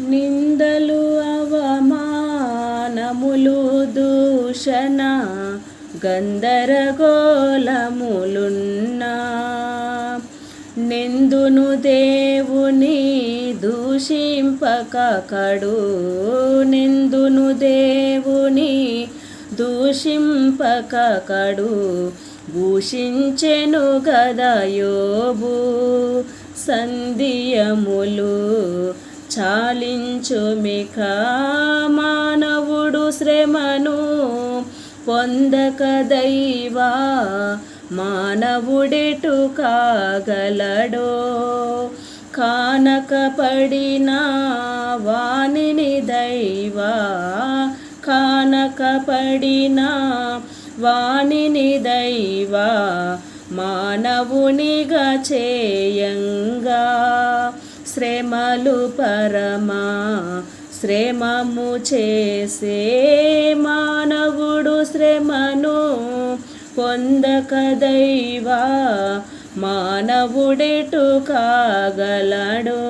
నిందలు అవమానములు దూషణ గందరగోళములున్నా. నిందును దేవుని దూషింపక కడు నిందును దేవుని దూషింపక కడు భూషించెను గదయోబు సంధియములు చాలించుమిక మానవుడు శ్రమను పొందక దైవా మానవుడెటు కాగలడో. కానక పడిన వాణిని దైవా కానక పడిన వాణిని దైవా మానవునిగా చేయంగా. శ్రమలు పరమా శ్రమము చేసే మానవుడు శ్రమను పొందక దైవా మానవుడెటు కాగలడో?